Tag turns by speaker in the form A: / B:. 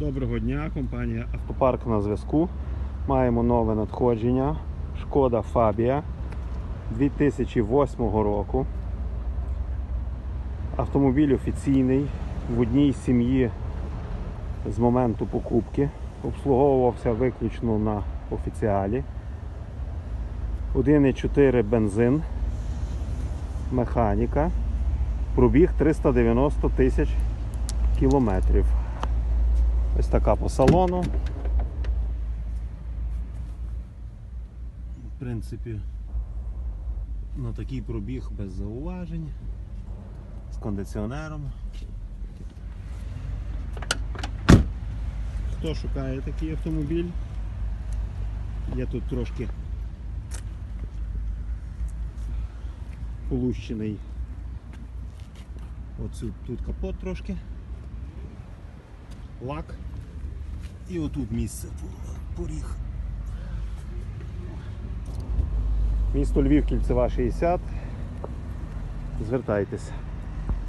A: Доброго дня, компанія Автопарк на зв'язку. Маємо нове надходження. Шкода Фабія 2008 року. Автомобіль офіційний в одній сім'ї з моменту покупки. Обслуговувався виключно на офіціалі. 1,4 бензин, механіка. Пробіг 390 тисяч кілометрів. Ось така по салону. В принципі, на такий пробіг без зауважень. З кондиціонером. Хто шукає такий автомобіль? Є тут трошки полущений. Оцю тут капот трошки лак. І отут місце поріг. Місто Львів, кільцева 60. Звертайтеся.